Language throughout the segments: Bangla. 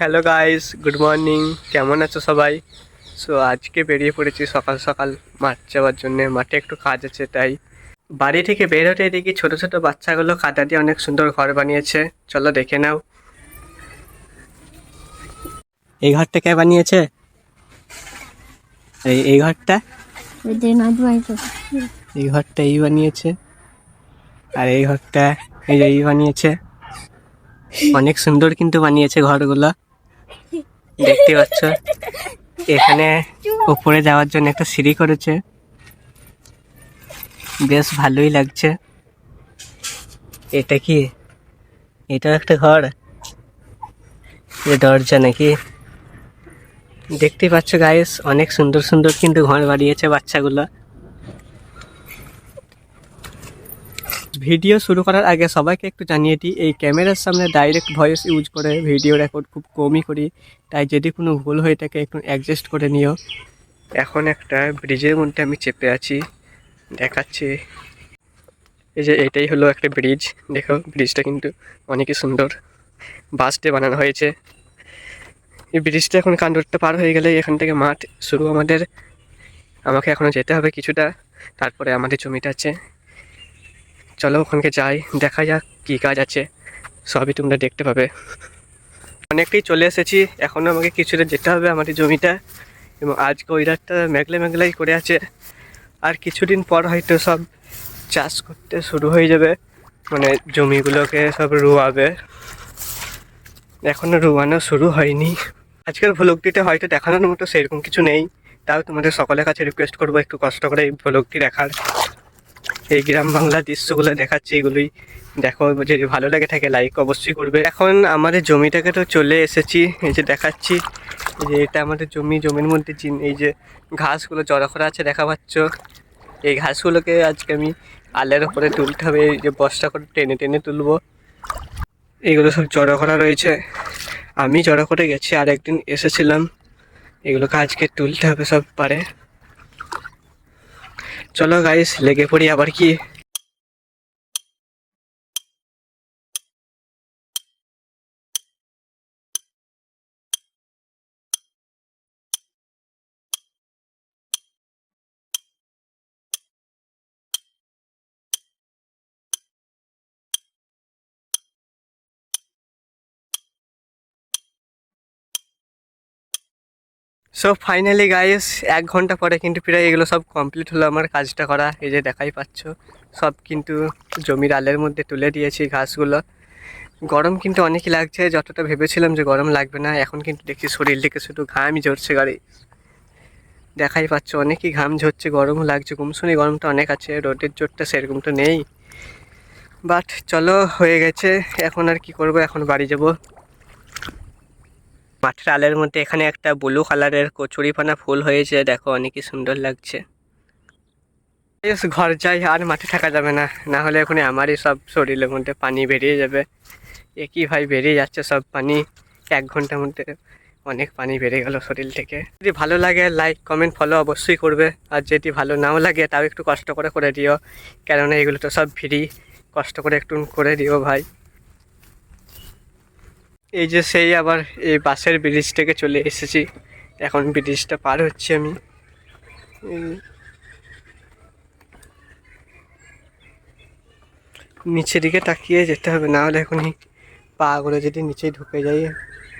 হ্যালো গাইস গুড মর্নিং কেমন আছো সবাই? সো আজকে বেরিয়ে পড়েছি সকাল সকাল। মাঠ যাওয়ার জন্য। মাঠে একটু কাজ আছে তাই। বাড়ি থেকে বের হতে দেখি ছোট ছোট বাচ্চাগুলো কাদা দিয়ে অনেক সুন্দর ঘর বানিয়েছে। চলো দেখে নাও। এই ঘরটা কে বানিয়েছে? এই এই ঘরটা? এই ঘরটা এই বানিয়েছে। আর এই ঘরটা এই বানিয়েছে। অনেক সুন্দর কিন্তু বানিয়েছে ঘরগুলো। দেখতে পাচ্ছ? এখানে উপরে যাওয়ার জন্য একটা সিঁড়ি করেছে। বেশ ভালোই লাগছে। এটা কি? এটা একটা ঘর? দরজা নাকি? দেখতে পাচ্ছ গায়েস অনেক সুন্দর সুন্দর কিন্তু ঘর বাড়িয়েছে বাচ্চাগুলো। ভিডিও শুরু করার আগে সবাইকে একটু জানিয়ে দিই, এই ক্যামেরার সামনে ডাইরেক্ট ভয়েস ইউজ করে ভিডিও রেকর্ড খুব কমই করি। তাই যদি কোনো ভুল হয়ে থাকে, একটু অ্যাডজাস্ট করে নিও। এখন একটা ব্রিজের মধ্যে আমি চেপে আছি, দেখাচ্ছি। এই যে এটাই হলো একটা ব্রিজ দেখো ব্রিজটা কিন্তু অনেকই সুন্দর। বাস বানানো হয়েছে। এই ব্রিজটা এখন কান্ডরটা পার হয়ে গেলে এখান থেকে মাঠ শুরু আমাদের। আমাকে এখনও যেতে হবে কিছুটা। তারপরে আমাদের জমিটা আছে। চলো ওখানকে যাই, দেখা যাক কী কাজ আছে। সবই তোমরা দেখতে পাবে। অনেকটাই চলে এসেছি এখনও আমাকে কিছুটা যেতে হবে আমাদের জমিটা। এবং আজকে ওইরাতটা মেঘলে মেঘলাই করে আছে। আর কিছুদিন পর হয়তো সব চাষ করতে শুরু হয়ে যাবে। মানে জমিগুলোকে সব রোয়াবে। এখনও রোয়ানো শুরু হয়নি। আজকের ভ্লগটিতে হয়তো দেখানোর মতো সেরকম কিছু নেই। তাও তোমাদের সকলের কাছে রিকোয়েস্ট করব একটু কষ্ট করে এই ভ্লগটি দেখার। এই গ্রাম বাংলার দৃশ্যগুলো দেখাচ্ছি, এগুলোই দেখো, যদি ভালো লাগে থাকে লাইক অবশ্যই করবে। এখন আমাদের জমিটাকে তো চলে এসেছি, এই যে দেখাচ্ছি যে এটা আমাদের জমি, জমির মধ্যে এই যে ঘাসগুলো জড়ো করা আছে, দেখা পাচ্ছ? এই ঘাসগুলোকে আজকে আমি আলের ওপরে তুলতে হবে, এই যে বস্তা করে টেনে টেনে তুলবো। এগুলো সব জড়ো করা রয়েছে। আমি জড়ো করে গেছি আর একদিন এসেছিলাম। এগুলোকে আজকে তুলতে হবে সব পারে। চলো গাইস লেগে পড়ি আবার কি? সো ফাইনালি গাইস এক ঘণ্টা পরে কিন্তু প্রায় এগুলো সব কমপ্লিট হলো আমার কাজটা করা। এই যে দেখাই পাচ্ছ, সব কিন্তু জমির আলের মধ্যে তুলে দিয়েছি ঘাসগুলো। গরম কিন্তু অনেকই লাগছে, যতটা ভেবেছিলাম যে গরম লাগবে না, এখন কিন্তু দেখছি শরীর থেকে শুধু ঘামই ঝরছে গাড়ি। দেখাই পাচ্ছ, অনেকই ঘাম ঝরছে, গরমও লাগছে গুমসুনি গরমটা অনেক আছে, রোদের জোরটা সেরকম তো নেই। বাট চলো, হয়ে গেছে, এখন আর কি করব, এখন বাড়ি যাব। মাঠের আলের মধ্যে এখানে একটা ব্লু কালারের কচুরিপানা ফুল হয়েছে। দেখো অনেকই সুন্দর লাগছে। বেশ, ঘর যাই, আর মাঠে থাকা যাবে না। না হলে এখন আমারই সব শরীরের মধ্যে পানি বেরিয়ে যাবে। একই ভাই, বেরিয়ে যাচ্ছে সব পানি। এক ঘণ্টার মধ্যে অনেক পানি বেড়ে গেল শরীর থেকে। যদি ভালো লাগে লাইক কমেন্ট ফলো অবশ্যই করবে। আর যদি ভালো নাও লাগে, তাও একটু কষ্ট করে করে দিও। কেননা এগুলো তো সব ফ্রি কষ্ট করে একটু করে দিও ভাই। এই যে সেই আবার এই বাসের ব্রিজ থেকে চলে এসেছি। এখন ব্রিজটা পার হচ্ছি আমি। নিচের দিকে তাকিয়ে যেতে হবে, না হলে এখনই পা করে যদি নিচে ঢুকে যাই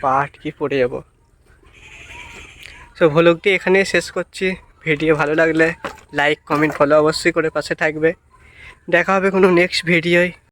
পা আটকে পড়ে যাব। তো ভ্লগটি এখানে শেষ করছি। ভিডিও ভালো লাগলে লাইক কমেন্ট ফলো অবশ্যই করে পাশে থাকবে। দেখা হবে কোনো নেক্সট ভিডিওয়